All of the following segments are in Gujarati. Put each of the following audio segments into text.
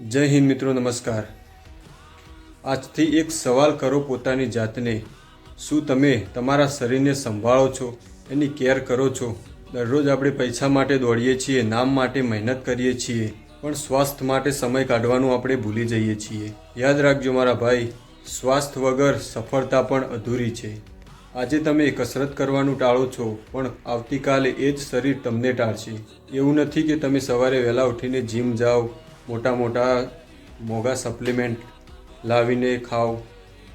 જય હિન્દ મિત્રો, નમસ્કાર. આજથી એક સવાલ કરો પોતાની જાતને. શું તમે તમારા શરીરને સંભાળો છો? એની કેર કરો છો? દરરોજ આપણે પૈસા માટે દોડીએ છીએ, નામ માટે મહેનત કરીએ છીએ, પણ સ્વાસ્થ્ય માટે સમય કાઢવાનું આપણે ભૂલી જઈએ છીએ. યાદ રાખજો મારા ભાઈ, સ્વાસ્થ્ય વગર સફળતા પણ અધૂરી છે. આજે તમે કસરત કરવાનું ટાળો છો, પણ આવતીકાલે એ જ શરીર તમને ટાળશે. એવું નથી કે તમે સવારે વહેલા ઉઠીને જીમ જાઓ મોટા મોટા મોંઘા સપ્લિમેન્ટ લાવીને ખાઓ.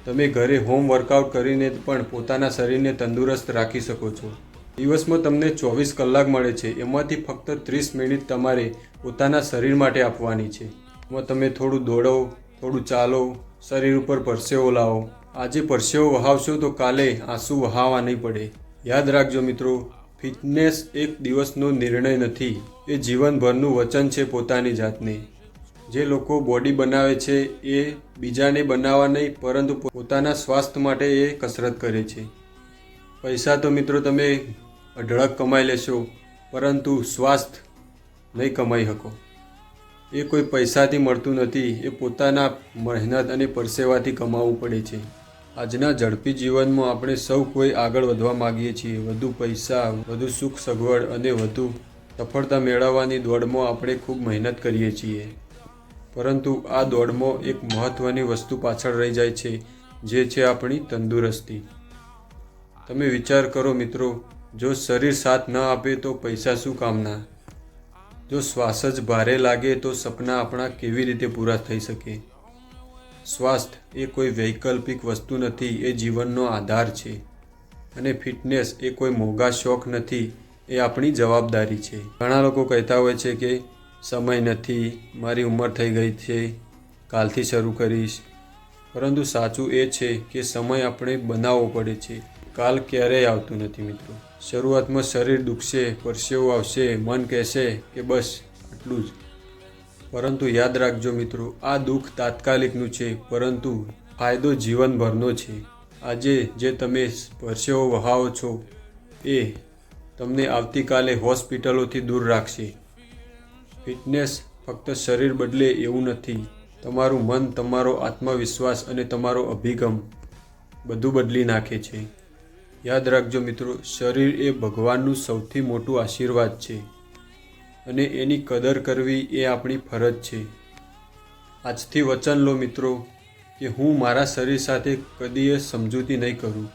તમે ઘરે હોમ વર્કઆઉટ કરીને પણ પોતાના શરીરને તંદુરસ્ત રાખી શકો છો. દિવસમાં તમને ચોવીસ કલાક મળે છે. એમાંથી ફક્ત ત્રીસ મિનિટ તમારે પોતાના શરીર માટે આપવાની છે. એમાં તમે થોડું દોડો, થોડું ચાલો, શરીર ઉપર પરસેવો લાવો. આજે પરસેવો વહાવશો તો કાલે આંસુ વહાવા નહીં પડે. યાદ રાખજો મિત્રો ફિટનેસ એક દિવસનો નિર્ણય નથી. એ જીવનભરનું વચન છે પોતાની જાતને. જે લોકો બોડી બનાવે છે, એ બીજાને બનાવવા નહીં, પરંતુ પોતાના સ્વાસ્થ્ય માટે એ કસરત કરે છે. પૈસા તો મિત્રો તમે અઢળક કમાઈ લેશો, પરંતુ સ્વાસ્થ્ય નહીં કમાઈ શકો. એ કોઈ પૈસાથી મળતું નથી, એ પોતાના મહેનત અને પરસેવાથી કમાવવું પડે છે. આજના ઝડપી જીવનમાં આપણે સૌ કોઈ આગળ વધવા માગીએ છીએ. વધુ પૈસા, વધુ સુખ સગવડ અને વધુ સફળતા મેળવવાની દોડમાં આપણે ખૂબ મહેનત કરીએ છીએ. પરંતુ આ દોડમાં એક મહત્ત્વની વસ્તુ પાછળ રહી જાય છે, જે છે આપણી તંદુરસ્તી. તમે વિચાર કરો મિત્રો, જો શરીર સાથ ન આપે તો પૈસા શું કામના? જો શ્વાસ જ ભારે લાગે તો સપના આપણા કેવી રીતે પૂરા થઈ શકે? સ્વાસ્થ્ય એ કોઈ વૈકલ્પિક વસ્તુ નથી, એ જીવનનો આધાર છે. અને ફિટનેસ એ કોઈ મોંઘા શોખ નથી, એ આપણી જવાબદારી છે. ઘણા લોકો કહેતા હોય છે કે સમય નથી, મારી ઉંમર થઈ ગઈ છે, કાલથી શરૂ કરીશ. પરંતુ સાચું એ છે કે સમય આપણે બનાવવો પડે છે. કાલ ક્યારેય આવતું નથી મિત્રો. શરૂઆતમાં શરીર દુખશે, પરસેવો આવશે, મન કહેશે કે બસ, આટલું જ. પરંતુ યાદ રાખજો મિત્રો, આ દુઃખ તાત્કાલિકનું છે, પરંતુ ફાયદો જીવનભરનો છે. આજે જે તમે પરસેવો વહાવો છો, એ તમને આવતીકાલે હોસ્પિટલોથી દૂર રાખશે. ફિટનેસ ફક્ત શરીર બદલે એવું નથી. તમારું મન, તમારો આત્મવિશ્વાસ અને તમારો અભિગમ બધું બદલી નાખે છે. યાદ રાખજો મિત્રો, શરીર એ ભગવાનનું સૌથી મોટું આશીર્વાદ છે અને એની કદર કરવી એ આપણી ફરજ છે. આજથી વચન લો મિત્રો, કે હું મારા શરીર સાથે કદીએ સમજૂતી નહીં કરું.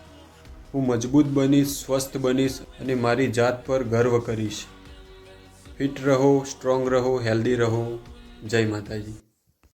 હું મજબૂત બનીશ, સ્વસ્થ બનીશ અને મારી જાત પર ગર્વ કરીશ. ફિટ રહો સ્ટ્રોંગ રહો હેલ્ધી રહો. જય માતાજી.